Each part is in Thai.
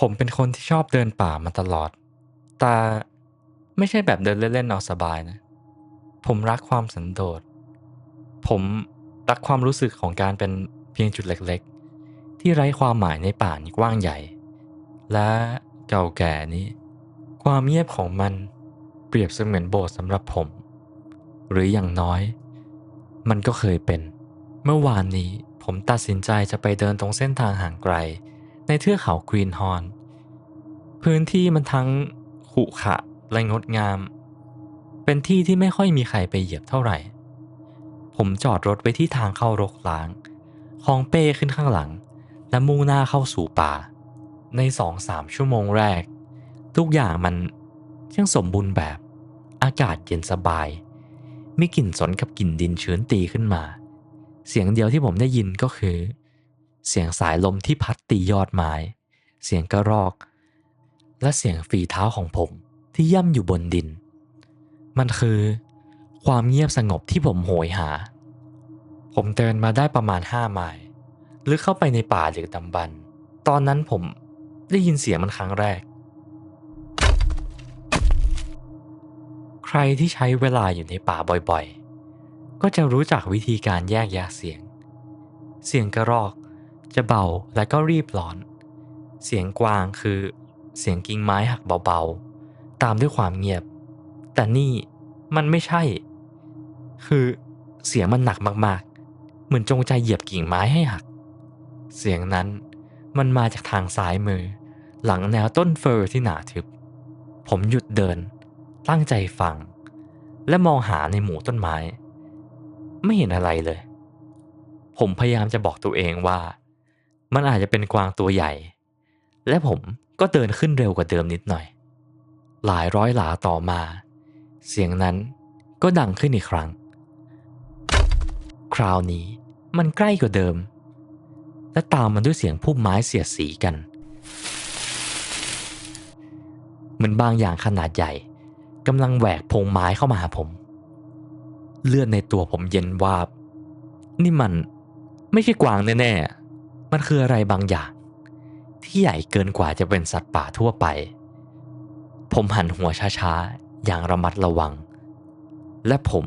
ผมเป็นคนที่ชอบเดินป่ามาตลอด แต่ไม่ใช่แบบเดินเล่นๆเอาสบายนะ ผมรักความสันโดษ ผมรักความรู้สึกของการเป็นเพียงจุดเล็กๆ ที่ไร้ความหมายในป่านี้กว้างใหญ่ และเก่าแก่นี้ ความเงียบของมันเปรียบเสมือนโบสถ์สำหรับผม หรืออย่างน้อย มันก็เคยเป็น เมื่อวานนี้ผมตัดสินใจจะไปเดินตรงเส้นทางห่างไกล ในเทือกเขากรีนฮอร์นพื้นที่มันทั้งขรุขระและงดงาม เป็นที่ที่ไม่ค่อยมีใครไปเหยียบเท่าไหร่ ผมจอดรถไว้ที่ทางเข้ารกร้างคองเป้ขึ้นข้างหลัง และมุ่งหน้าเข้าสู่ป่า ในสองสามชั่วโมงแรก ทุกอย่างมันช่างสมบูรณ์แบบ อากาศเย็นสบาย มีกลิ่นสนกับกลิ่นดินชื้นตีขึ้นมา เสียงเดียวที่ผมได้ยินก็คือ เสียงสายลมที่พัดตียอดไม้ เสียงกระรอก และเสียงฝีเท้าของผมที่ย่ำอยู่บนดิน มันคือ ความเงียบสงบที่ผมโหยหา ผมเดินมาได้ประมาณห้าไมล์ลึกเข้าไปในป่าดึกดำบรรพ์ตอนนั้นผมได้ยินเสียงมันครั้งแรก ใครที่ใช้เวลาอยู่ในป่าบ่อยๆ ก็จะรู้จักวิธีการแยกแยะเสียง เสียงกระรอก จะเบาและก็รีบร้อน เสียงกวางคือเสียงกิ่งไม้หักเบาๆ ตามด้วยความเงียบ แต่นี่มันไม่ใช่ คือเสียงมันหนักมากๆ เหมือนจงใจเหยียบกิ่งไม้ให้หัก เสียงนั้นมันมาจากทางซ้ายมือ หลังแนวต้นเฟอร์ที่หนาทึบ ผมหยุดเดิน ตั้งใจฟัง และมองหาในหมู่ต้นไม้ ไม่เห็นอะไรเลย ผมพยายามจะบอกตัวเองว่า มันอาจจะเป็นกวางตัวใหญ่ และผมก็เดินขึ้นเร็วกว่าเดิมนิดหน่อย หลายร้อยหลาต่อมา เสียงนั้นก็ดังขึ้นอีกครั้ง คราวนี้มันใกล้กว่าเดิม และตามมันด้วยเสียงพุ่มไม้เสียดสีกัน เหมือนบางอย่างขนาดใหญ่กำลังแหวกพงไม้เข้ามาหาผม เลือดในตัวผมเย็นวาบ นี่มันไม่ใช่กวางแน่ๆ มันคืออะไรบางอย่าง ที่ใหญ่เกินกว่าจะเป็นสัตว์ป่าทั่วไป ผมหันหัวช้าๆ อย่างระมัดระวัง และผม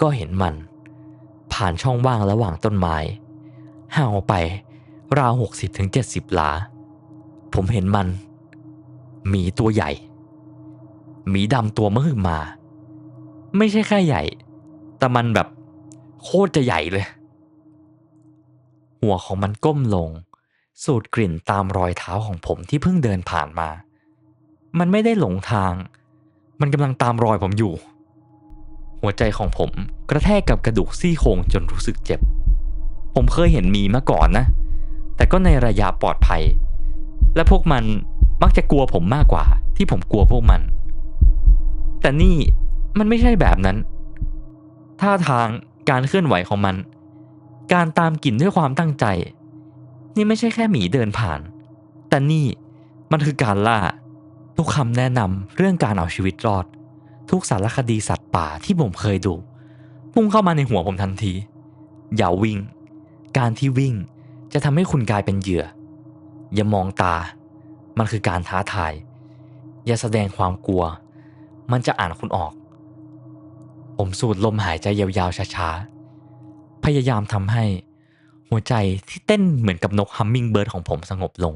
ก็เห็นมัน ผ่านช่องว่างระหว่างต้นไม้ห่างออกไป ราวหกสิบถึงเจ็ดสิบหลา ผมเห็นมัน หมีตัวใหญ่ หมีดำตัวมหึมา ไม่ใช่แค่ใหญ่ แต่มันแบบโคตรจะใหญ่เลย หัวของมันก้มลง สูดกลิ่นตามรอยเท้าของผมที่เพิ่งเดินผ่านมา มันไม่ได้หลงทาง มันกำลังตามรอยผมอยู่ หัวใจของผมกระแทกกับกระดูกซี่โครงจนรู้สึกเจ็บ ผมเคยเห็นมีมาก่อนนะ แต่ก็ในระยะปลอดภัย และพวกมันมักจะกลัวผมมากกว่า ที่ผมกลัวพวกมัน แต่นี่มันไม่ใช่แบบนั้นท่าทางการเคลื่อนไหวของมัน การตามกลิ่นด้วยความตั้งใจ นี่ไม่ใช่แค่หมีเดินผ่าน แต่นี่มันคือการล่า ทุกคำแนะนำเรื่องการเอาชีวิตรอด ทุกสารคดีสัตว์ป่าที่ผมเคยดู พุ่งเข้ามาในหัวผมทันที อย่าวิ่ง การที่วิ่งจะทำให้คุณกลายเป็นเหยื่อ อย่ามองตา มันคือการท้าทาย อย่าแสดงความกลัว มันจะอ่านคุณออก ผมสูดลมหายใจยาวๆช้าๆ พยายามทำให้ หัวใจที่เต้นเหมือนกับนกฮัมมิงเบิร์ดของผมสงบลง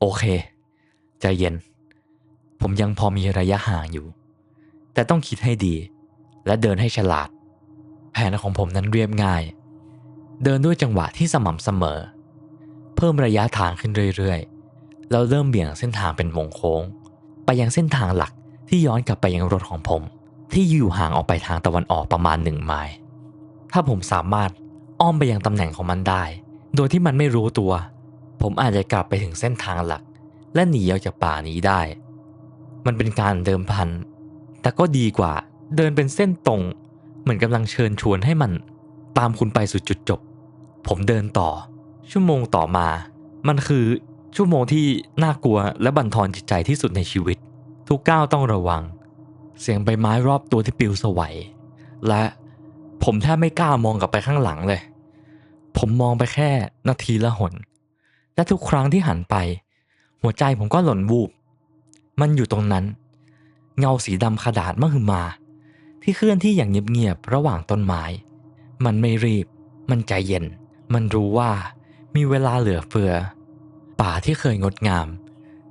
โอเค ใจเย็น ผมยังพอมีระยะห่างอยู่ แต่ต้องคิดให้ดี และเดินให้ฉลาด แผนของผมนั้นเรียบง่าย เดินด้วยจังหวะที่สม่ำเสมอ เพิ่มระยะทางขึ้นเรื่อยๆ แล้วเริ่มเบี่ยงเส้นทางเป็นวงโค้ง ไปยังเส้นทางหลักที่ย้อนกลับไปยังรถของผม ที่อยู่ห่างออกไปทางตะวันออกประมาณหนึ่งไมล์ ถ้าผมสามารถอ้อมไปยังตำแหน่งของมันได้ โดยที่มันไม่รู้ตัว ผมอาจจะกลับไปถึงเส้นทางหลัก และหนีออกจากป่านี้ได้ มันเป็นการเดิมพัน แต่ก็ดีกว่าเดินเป็นเส้นตรง เหมือนกำลังเชิญชวนให้มันตามคุณไปสู่จุดจบ ผมเดินต่อ ชั่วโมงต่อมา มันคือชั่วโมงที่น่ากลัวและบั่นทอนจิตใจที่สุดในชีวิต ทุกก้าวต้องระวัง เสียงใบไม้รอบตัวที่ปลิวสวัยและ ผมแทบไม่กล้ามองกลับไปข้างหลังเลย ผมมองไปแค่นาทีละหน และทุกครั้งที่หันไป หัวใจผมก็หล่นวูบ มันอยู่ตรงนั้น เงาสีดำขดาดมหึมา ที่เคลื่อนที่อย่างเงียบๆระหว่างต้นไม้ มันไม่รีบ มันใจเย็น มันรู้ว่ามีเวลาเหลือเฟือ ป่าที่เคยงดงาม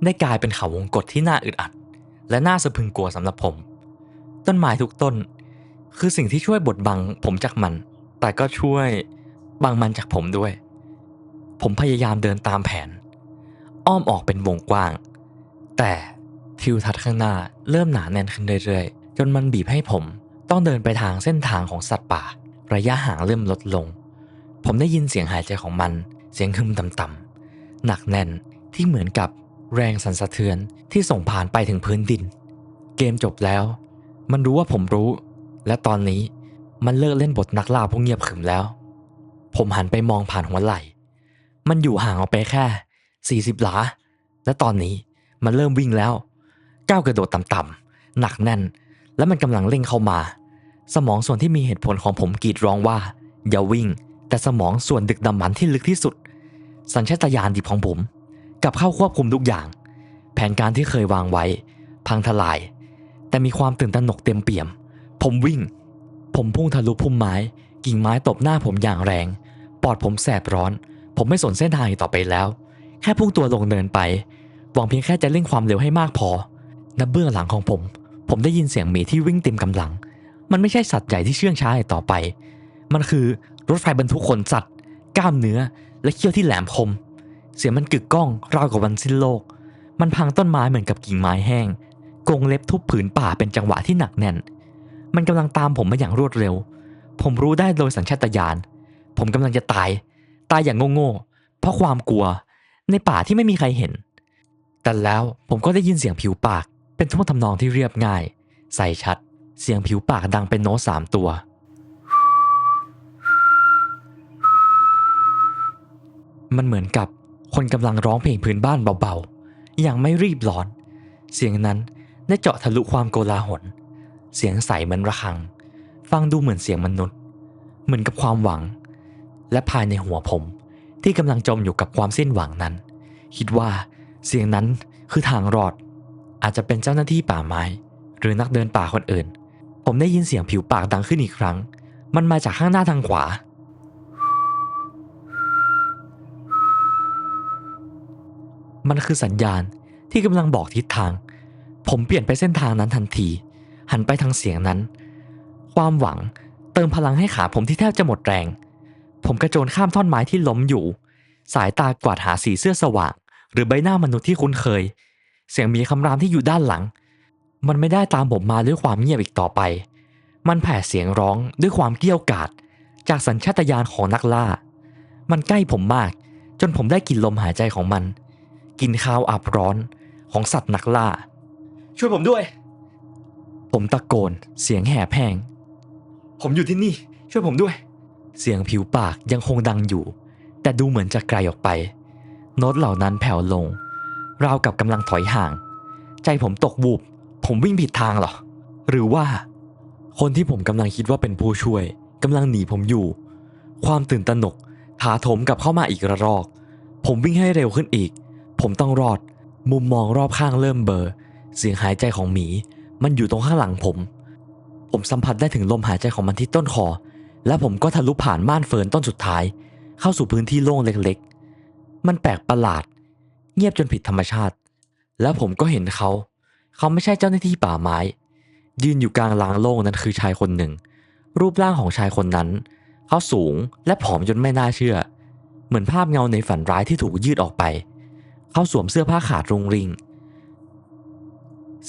ได้กลายเป็นเขาวงกฏที่น่าอึดอัด และน่าสะพึงกลัวสำหรับผม ต้นไม้ทุกต้น คือสิ่งที่ช่วยบดบังผมจากมัน แต่ก็ช่วยบังมันจากผมด้วย ผมพยายามเดินตามแผน อ้อมออกเป็นวงกว้าง แต่ทิวทัศน์ข้างหน้าเริ่มหนาแน่นขึ้นเรื่อยๆ จนมันบีบให้ผมต้องเดินไปทางเส้นทางของสัตว์ป่า ระยะห่างเริ่มลดลง ผมได้ยินเสียงหายใจของมัน เสียงฮึมต่ำๆหนักแน่นที่เหมือนกับแรงสั่นสะเทือนที่ส่งผ่านไปถึงพื้นดิน เกมจบแล้ว มันรู้ว่าผมรู้ และตอนนี้มันเลิกเล่นบทนักล่าผู้เงียบขรึมแล้ว ผมหันไปมองผ่านหัวไหล่ มันอยู่ห่างออกไปแค่ 40 หลา และตอนนี้มันเริ่มวิ่งแล้ว ก้าวกระโดดต่ำๆ หนักแน่น และมันกำลังเร่งเข้ามา สมองส่วนที่มีเหตุผลของผมกรีดร้องว่า อย่าวิ่ง แต่สมองส่วนดึกดำบรรที่ลึกที่สุด สัญชาตญาณดิบของผมกลับเข้าควบคุมทุกอย่าง แผนการที่เคยวางไว้ พังทลาย แต่มีความตื่นตระหนกเต็มเปี่ยม ผมวิ่ง ผมพุ่งทะลุพุ่มไม้ กิ่งไม้ตบหน้าผมอย่างแรง ปอดผมแสบร้อน ผมไม่สนเส้นทางอีกต่อไปแล้ว แค่พุ่งตัวลงเนินไป หวังเพียงแค่จะเร่งความเร็วให้มากพอนับเบื้องหลังของผม ผมได้ยินเสียงหมีที่วิ่งเต็มกำลัง มันไม่ใช่สัตว์ใหญ่ที่เชื่องช้าอีกต่อไป มันคือรถไฟบรรทุกขนสัตว์ กล้ามเนื้อ และเขี้ยวที่แหลมคม เสียงมันกึกก้องราวกับวันสิ้นโลก มันพังต้นไม้เหมือนกับกิ่งไม้แห้งกงเล็บทุบผืนป่าเป็นจังหวะที่หนักแน่น มันกำลังตามผมมาอย่างรวดเร็ว ผมรู้ได้โดยสัญชาตญาณ ผมกำลังจะตาย ตายอย่างโง่ๆ เพราะความกลัว ในป่าที่ไม่มีใครเห็น แต่แล้วผมก็ได้ยินเสียงผิวปาก เป็นท่วงทำนองที่เรียบง่าย ใส่ชัด เสียงผิวปากดังเป็นโน้ตสามตัว มันเหมือนกับคนกำลังร้องเพลงพื้นบ้านเบาๆ อย่างไม่รีบร้อน เสียงนั้นได้เจาะทะลุความโกลาหล เสียงใสเหมือนระฆัง ฟังดูเหมือนเสียงมนุษย์ เหมือนกับความหวัง และภายในหัวผมที่กำลังจมอยู่กับความสิ้นหวังนั้น คิดว่าเสียงนั้นคือทางรอด อาจจะเป็นเจ้าหน้าที่ป่าไม้ หรือนักเดินป่าคนอื่น ผมได้ยินเสียงผิวปากดังขึ้นอีกครั้ง มันมาจากข้างหน้าทางขวา มันคือสัญญาณที่กำลังบอกทิศทาง ผมเปลี่ยนไปเส้นทางนั้นทันที หันไปทางเสียงนั้น ความหวังเติมพลังให้ขาผมที่แทบจะหมดแรง ผมกระโจนข้ามท่อนไม้ที่ล้มอยู่ สายตากวาดหาสีเสื้อสว่าง หรือใบหน้ามนุษย์ที่คุ้นเคย เสียงมีคำรามที่อยู่ด้านหลัง มันไม่ได้ตามผมมาด้วยความเงียบอีกต่อไป มันแผ่เสียงร้องด้วยความเกี้ยวกราดจากสัญชาตญาณของนักล่า มันใกล้ผมมาก จนผมได้กลิ่นลมหายใจของมันกลินข้าวอับร้อนของสัตว์นักล่า ช่วยผมด้วย ผมตะโกน เสียงแหบแห้ง ผมอยู่ที่นี่ ช่วยผมด้วย เสียงผิวปากยังคงดังอยู่ แต่ดูเหมือนจะไกลออกไป โน้ตเหล่านั้นแผ่วลง ราวกับกำลังถอยห่าง ใจผมตกวูบ ผมวิ่งผิดทางเหรอ หรือว่า คนที่ผมกำลังคิดว่าเป็นผู้ช่วยกำลังหนีผมอยู่ ความตื่นตระหนกถาโถมกลับเข้ามาอีกระรอก ผมวิ่งให้เร็วขึ้นอีก ผมต้องรอด มุมมองรอบข้างเริ่มเบลอเสียงหายใจของหมี มันอยู่ตรงข้างหลังผม ผมสัมผัสได้ถึงลมหายใจของมันที่ต้นคอ และผมก็ทะลุผ่านม่านเฟิร์นต้นสุดท้าย เข้าสู่พื้นที่โล่งเล็กๆ มันแปลกประหลาด เงียบจนผิดธรรมชาติ แล้วผมก็เห็นเขา เขาไม่ใช่เจ้าหน้าที่ป่าไม้ ยืนอยู่กลางลานโล่งนั้นคือชายคนหนึ่ง รูปร่างของชายคนนั้น เขาสูงและผอมจนไม่น่าเชื่อ เหมือนภาพเงาในฝันร้ายที่ถูกยืดออกไป เขาสวมเสื้อผ้าขาดรุงริง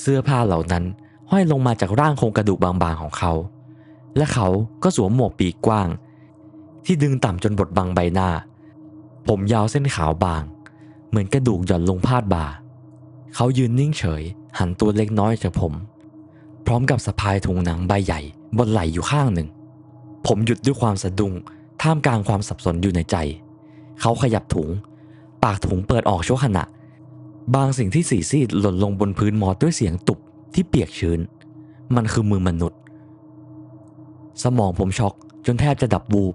เสื้อผ้าเหล่านั้นห้อยลงมาจากร่างโครงกระดูกบางๆของเขา และเขาก็สวมหมวกปีกกว้าง ที่ดึงต่ำจนบดบังใบหน้า ผมยาวเส้นขาวบาง เหมือนกระดูกหย่อนลงพาดบ่า เขายืนนิ่งเฉย หันตัวเล็กน้อยจากผม พร้อมกับสะพายถุงหนังใบใหญ่บนไหล่อยู่ข้างหนึ่ง ผมหยุดด้วยความสะดุ้งท่ามกลางความสับสนอยู่ในใจ เขาขยับถุง ปากถุงเปิดออกชั่วขณะ บางสิ่งที่สีซีดหล่นลงบนพื้นมอสด้วยเสียงตุบที่เปียกชื้น มันคือมือมนุษย์ สมองผมช็อกจนแทบจะดับวูบ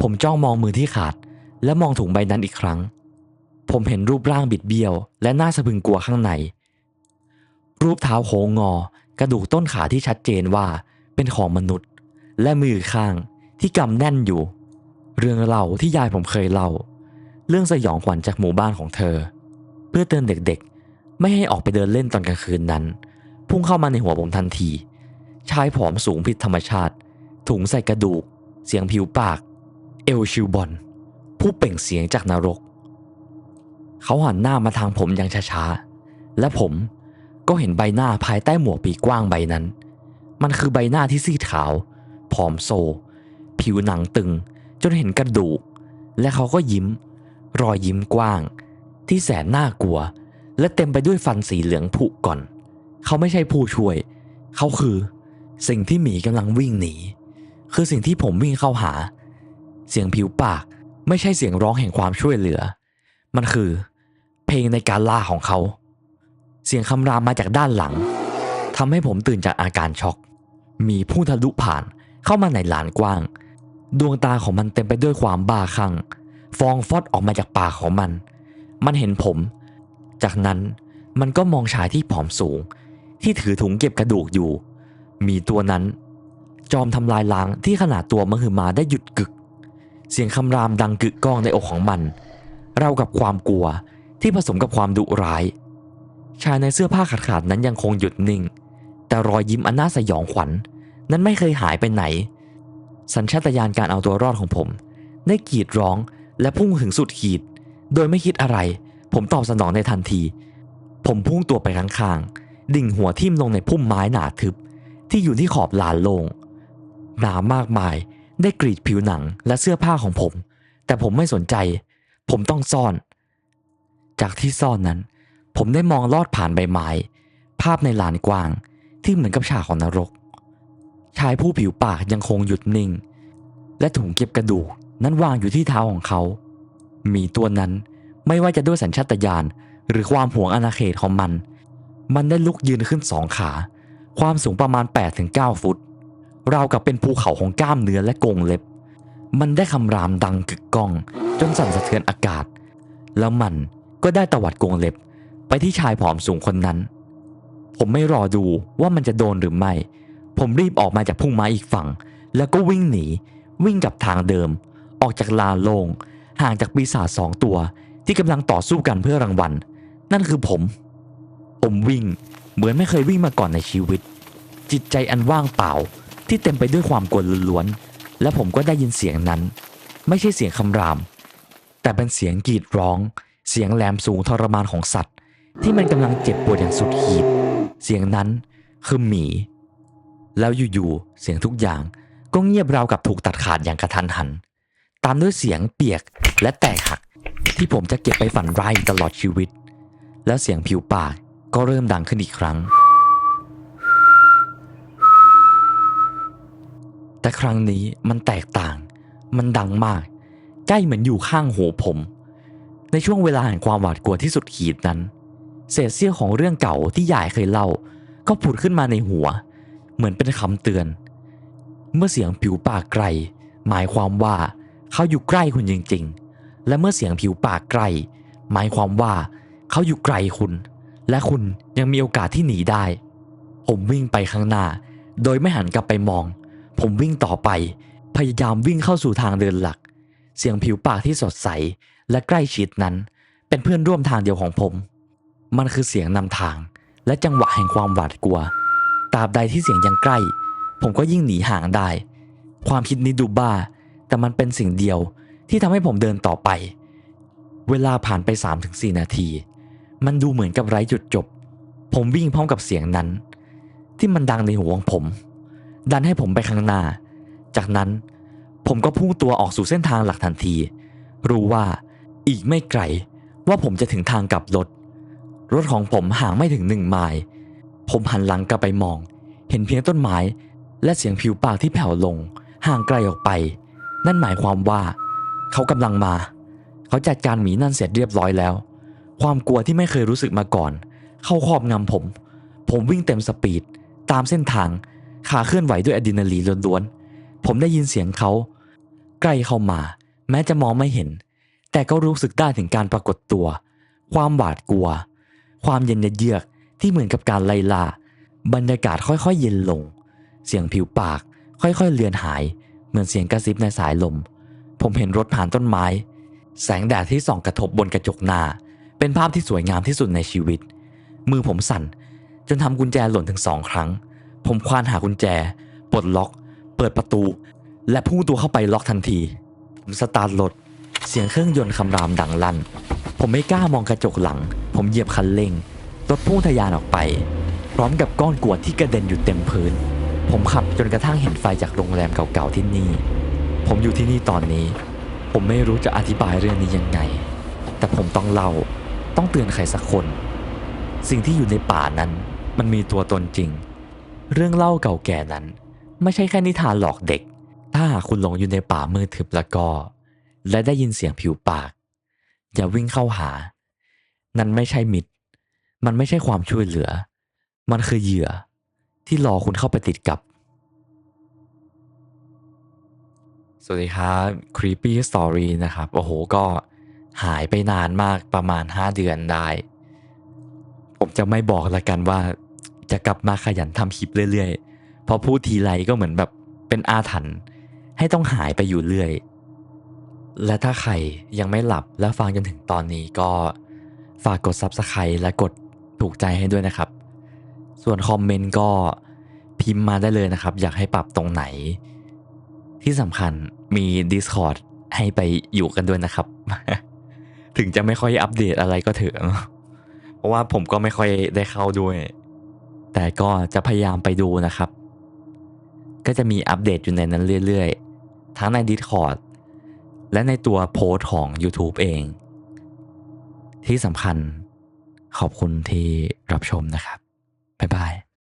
ผมจ้องมองมือที่ขาด และมองถุงใบนั้นอีกครั้ง ผมเห็นรูปร่างบิดเบี้ยว และน่าสะพึงกลัวข้างใน รูปเท้าโค้งงอ กระดูกต้นขาที่ชัดเจนว่าเป็นของมนุษย์ และมือข้างที่กำแน่นอยู่ เรื่องเล่าที่ยายผมเคยเล่า เรื่องสยองขวัญจากหมู่บ้านของเธอ พื่อเตือนเด็กๆ ไม่ให้ออกไปเดินเล่นตอนกลางคืนนั้น พุ่งเข้ามาในหัวผมทันที ชายผอมสูงผิดธรรมชาติ ถุงใส่กระดูก เสียงผิวปาก เอลชิวบอน ผู้เปล่งเสียงจากนรก เขาหันหน้ามาทางผมอย่างช้าๆ และผมก็เห็นใบหน้าภายใต้หมวกปีกกว้างใบนั้น มันคือใบหน้าที่ซีดขาว ผอมโซ ผิวหนังตึง จนเห็นกระดูก และเขาก็ยิ้ม รอยยิ้มกว้าง ที่แสนน่ากลัว และเต็มไปด้วยฟันสีเหลืองผุก่อน เขาไม่ใช่ผู้ช่วย เขาคือ สิ่งที่หมีกำลังวิ่งหนี คือสิ่งที่ผมวิ่งเข้าหา เสียงผิวปากไม่ใช่เสียงร้องแห่งความช่วยเหลือ มันคือ เพลงในการล่าของเขา เสียงคำรามมาจากด้านหลังทำให้ผมตื่นจากอาการช็อก มีผู้ทะลุผ่านเข้ามาในลานกว้าง ดวงตาของมันเต็มไปด้วยความบ้าคลั่ง ฟองฟอดออกมาจากปากของมัน มันเห็นผม จากนั้นมันก็มองชายที่ผอมสูง ที่ถือถุงเก็บกระดูกอยู่ มีตัวนั้น จอมทำลายล้างที่ขนาดตัวมหึมาได้หยุดกึก เสียงคำรามดังกึกก้องในอกของมัน เรากับความกลัวที่ผสมกับความดุร้าย ชายในเสื้อผ้าขาดๆนั้นยังคงหยุดนิ่ง แต่รอยยิ้มอันน่าสยองขวัญนั้นไม่เคยหายไปไหน สัญชาตญาณการเอาตัวรอดของผม ได้กรีดร้องและพุ่งถึงสุดขีด โดยไม่คิดอะไร ผมตอบสนองในทันที ผมพุ่งตัวไปข้างๆ ดิ่งหัวทิ่มลงในพุ่มไม้หนาทึบ ที่อยู่ที่ขอบลานโลงหนามากมายได้กรีดผิวหนังและเสื้อผ้าของผม แต่ผมไม่สนใจ ผมต้องซ่อน จากที่ซ่อนนั้น ผมได้มองลอดผ่านใบไม้ ภาพในลานกว้างที่เหมือนกับฉากของนรก ชายผู้ผิวปากยังคงหยุดนิ่ง และถุงเก็บกระดูกนั้นวางอยู่ที่เท้าของเขา มีตัวนั้นไม่ว่าจะด้วยสัญชาตญาณหรือความหวงอาณาเขตของมัน มันได้ลุกยืนขึ้นสองขา ความสูงประมาณ 8-9 ฟุต ราวกับเป็นภูเขาของกล้ามเนื้อและกงเล็บ มันได้คำรามดังกึกก้อง จนสั่นสะเทือนอากาศ แล้วมันก็ได้ตวัดกงเล็บ ไปที่ชายผอมสูงคนนั้น ผมไม่รอดูว่ามันจะโดนหรือไม่ ผมรีบออกมาจากพุ่งไม้อีกฝั่ง แล้วก็วิ่งหนี วิ่งกลับทางเดิม ออกจากลานโลง ห่างจากปีศาจสองตัว ที่กำลังต่อสู้กันเพื่อรางวัล นั่นคือผม ผมวิ่งเหมือนไม่เคยวิ่งมาก่อนในชีวิต จิตใจอันว่างเปล่าที่เต็มไปด้วยความกลัวล้วนๆและผมก็ได้ยินเสียงนั้น ไม่ใช่เสียงคำราม แต่เป็นเสียงกรีดร้อง เสียงแหลมสูงทรมานของสัตว์ ที่มันกำลังเจ็บปวดอย่างสุดขีด เสียงนั้นคือหมี แล้วอยู่ๆเสียงทุกอย่างก็เงียบราวกับถูกตัดขาดอย่างกระทันหัน ตามด้วยเสียงเปียกและแตกหัก ที่ผมจะเก็บไปฝันร้ายตลอดชีวิต แล้วเสียงผิวปากก็เริ่มดังขึ้นอีกครั้ง แต่ครั้งนี้มันแตกต่าง มันดังมาก ใกล้เหมือนอยู่ข้างหูผม ในช่วงเวลาแห่งความหวาดกลัวที่สุดขีดนั้น เศษเสี้ยวของเรื่องเก่าที่ยายเคยเล่า ก็ผุดขึ้นมาในหัว เหมือนเป็นคำเตือน เมื่อเสียงผิวปากไกล หมายความว่า เขาอยู่ใกล้คุณจริง ๆ และเมื่อเสียงผิวปากไกล้ หมายความว่าเขาอยู่ไกลคุณ และคุณยังมีโอกาสที่หนีได้ ผมวิ่งไปข้างหน้า โดยไม่หันกลับไปมอง ผมวิ่งต่อไป พยายามวิ่งเข้าสู่ทางเดินหลัก เสียงผิวปากที่สดใสและใกล้ชิดนั้น เป็นเพื่อนร่วมทางเดียวของผม มันคือเสียงนำทาง และจังหวะแห่งความหวาดกลัวตราบใดที่เสียงยังใกล้ ผมก็ยิ่งหนีห่างได้ ความคิดนี้ดูบ้า แต่มันเป็นสิ่งเดียวที่ทำให้ผมเดินต่อไป เวลาผ่านไป 3-4 นาที มันดูเหมือนกับไร้จุดจบ ผมวิ่งพร้อมกับเสียงนั้น ที่มันดังในหัวของผม ดันให้ผมไปข้างหน้า จากนั้นผมก็พุ่งตัวออกสู่เส้นทางหลักทันที รู้ว่าอีกไม่ไกลว่าผมจะถึงทางกลับรถ รถของผมห่างไม่ถึงหนึ่งไมล์ผมหันหลังกลับไปมอง เห็นเพียงต้นไม้ และเสียงผิวปากที่แผ่วลง ห่างไกลออกไป นั่นหมายความว่า เขากำลังมา เขาจัดการหมีนั่นเสร็จเรียบร้อยแล้ว ความกลัวที่ไม่เคยรู้สึกมาก่อน เข้าครอบงำผม ผมวิ่งเต็มสปีด ตามเส้นทาง ขาเคลื่อนไหวด้วยอะดรีนาลีนล้วนๆ ผมได้ยินเสียงเขา ใกล้เข้ามา แม้จะมองไม่เห็น แต่ก็รู้สึกได้ถึงการปรากฏตัว ความหวาดกลัว ความเย็นเยือกที่เหมือนกับการไล่ล่าบรรยากาศค่อยๆ เย็นลง เสียงผิวปาก ค่อยๆ เลือนหาย เหมือนเสียงกระซิบในสายลม ผมเห็นรถผ่านต้นไม้ แสงแดดที่ส่องกระทบบนกระจกหน้า เป็นภาพที่สวยงามที่สุดในชีวิต มือผมสั่น จนทำกุญแจหล่นถึงสองครั้ง ผมควานหากุญแจ ปลดล็อก เปิดประตู และพุ่งตัวเข้าไปล็อกทันที ผมสตาร์ทรถ เสียงเครื่องยนต์คำรามดังลั่น ผมไม่กล้ามองกระจกหลัง ผมเหยียบคันเร่ง รถพุ่งทะยานออกไป พร้อมกับก้อนกรวดที่กระเด็นอยู่เต็มพื้น ผมขับจนกระทั่งเห็นไฟจากโรงแรมเก่าๆที่นี่ ผมอยู่ที่นี่ตอนนี้ ผมไม่รู้จะอธิบายเรื่องนี้ยังไง แต่ผมต้องเล่า ต้องเตือนใครสักคน สิ่งที่อยู่ในป่านั้น มันมีตัวตนจริง เรื่องเล่าเก่าแก่นั้น ไม่ใช่แค่นิทานหลอกเด็ก ถ้าคุณหลงอยู่ในป่ามืดทึบแล้วก็ และได้ยินเสียงผิวปาก อย่าวิ่งเข้าหา นั่นไม่ใช่มิตร มันไม่ใช่ความช่วยเหลือ มันคือเหยื่อ ที่รอคุณเข้าไปติดกับ สวัสดีครับ Creepy Story นะครับ โอ้โห ก็หายไปนานมากประมาณ 5 เดือนได้ ผมจะไม่บอกละกันว่า จะกลับมาขยันทำคลิปเรื่อยๆเพราะพูดทีไรก็เหมือนแบบเป็นอาถรรพ์ให้ต้องหายไปอยู่เรื่อย และถ้าใครยังไม่หลับและฟังจนถึงตอนนี้ก็ฝากกด Subscribe และกดถูกใจให้ด้วยนะครับ ส่วนคอมเมนต์ก็พิมพ์มาได้เลยนะครับ อยากให้ปรับตรงไหน ที่สำคัญมี Discord ให้ไปอยู่กันด้วยนะครับ ถึงจะไม่ค่อยอัปเดตอะไรก็เถอะเพราะว่าผมก็ไม่ค่อยได้เข้าด้วย แต่ก็จะพยายามไปดูนะครับ ก็จะมีอัปเดตอยู่ในนั้นเรื่อยๆ ทั้งใน Discord และในตัวโพสของ YouTube เอง ที่สำคัญขอบคุณที่รับชมนะครับ บ๊ายบาย